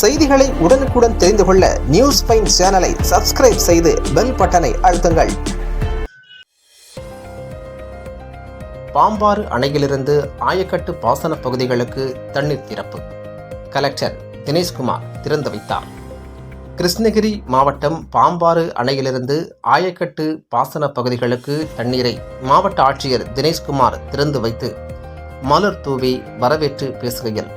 செய்திகளை உடனுக்குடன் தெரிந்து கொள்ள நியூஸ் பைன் சேனலை சப்ஸ்கிரைப் செய்து பெல் பட்டனை அழுத்துங்கள். பாம்பாறு அணையிலிருந்து ஆயக்கட்டு பாசன பகுதிகளுக்கு தண்ணீர் திறப்பு. கலெக்டர் தினேஷ்குமார் திறந்து வைத்தார். கிருஷ்ணகிரி மாவட்டம் பாம்பாறு அணையிலிருந்து ஆயக்கட்டு பாசன பகுதிகளுக்கு தண்ணீரை மாவட்ட ஆட்சியர் தினேஷ்குமார் திறந்து வைத்து மலர் தூவி வரவேற்று பேசுகையில்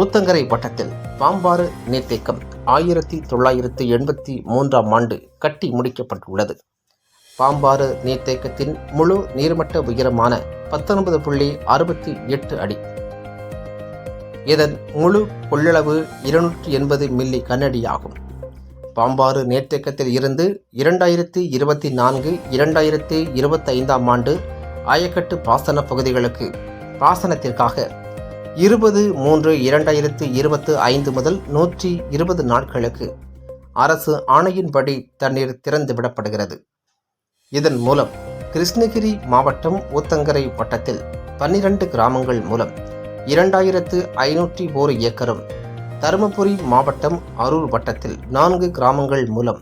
ஊத்தங்கரை வட்டத்தில் பாம்பாறு நீர்த்தேக்கம் ஆயிரத்தி தொள்ளாயிரத்து எண்பத்தி மூன்றாம் ஆண்டு கட்டி முடிக்கப்பட்டுள்ளது. பாம்பாறு நீர்த்தேக்கத்தின் முழு நீர்மட்ட உயரமான பத்தொன்பது புள்ளி அறுபத்தி எட்டு அடி. இதன் முழு கொள்ளளவு இருநூற்றி எண்பது மில்லி கன்னடி ஆகும் பாம்பாறு நீர்த்தேக்கத்தில் இருந்து இரண்டாயிரத்தி இருபத்தி நான்கு இரண்டாயிரத்தி இருபத்தைந்தாம் ஆண்டு ஆயக்கட்டு பாசன பகுதிகளுக்கு பாசனத்திற்காக இருபது மூன்று இரண்டாயிரத்து இருபத்து ஐந்து முதல் நூற்றி இருபது நாட்களுக்கு அரசு ஆணையின்படி தண்ணீர் திறந்து விடப்படுகிறது இதன் மூலம் கிருஷ்ணகிரி மாவட்டம் ஊத்தங்கரை வட்டத்தில் பன்னிரண்டு கிராமங்கள் மூலம் இரண்டாயிரத்து ஐநூற்றி ஓரு ஏக்கரும் தருமபுரி மாவட்டம் அரூர் வட்டத்தில் நான்கு கிராமங்கள் மூலம்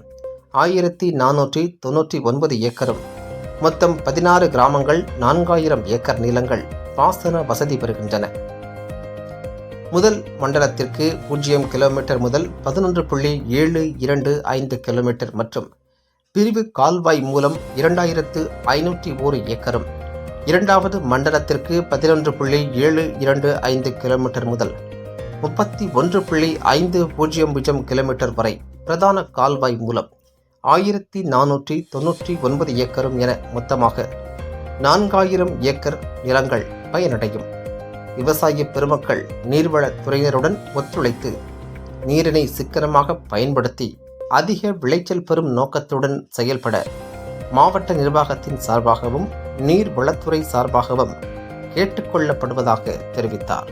ஆயிரத்தி நானூற்றி தொன்னூற்றி ஒன்பது ஏக்கரும் மொத்தம் பதினாறு கிராமங்கள் நான்காயிரம் ஏக்கர் நிலங்கள் பாசன வசதி பெறுகின்றன. முதல் மண்டலத்திற்கு பூஜ்ஜியம் கிலோமீட்டர் முதல் பதினொன்று புள்ளி ஏழு இரண்டு ஐந்து கிலோமீட்டர் மற்றும் பிரிவு கால்வாய் மூலம் இரண்டாயிரத்து ஐநூற்றி ஓரு ஏக்கரும். இரண்டாவது மண்டலத்திற்கு பதினொன்று புள்ளி ஏழு இரண்டு ஐந்து கிலோமீட்டர் முதல் முப்பத்தி ஒன்று புள்ளி ஐந்து பூஜ்ஜியம் பூஜ்ஜியம் கிலோமீட்டர் வரை பிரதான கால்வாய் மூலம் ஆயிரத்தி நானூற்றி தொன்னூற்றி ஒன்பது ஏக்கரும் என மொத்தமாக நான்காயிரம் ஏக்கர் நிலங்கள் பயனடையும். விவசாய பெருமக்கள் நீர்வளத்துறையினருடன் ஒத்துழைத்து நீரினை சிக்கனமாக பயன்படுத்தி அதிக விளைச்சல் பெறும் நோக்கத்துடன் செயல்பட மாவட்ட நிர்வாகத்தின் சார்பாகவும் நீர்வளத்துறை சார்பாகவும் கேட்டுக்கொள்ளப்படுவதாக தெரிவித்தார்.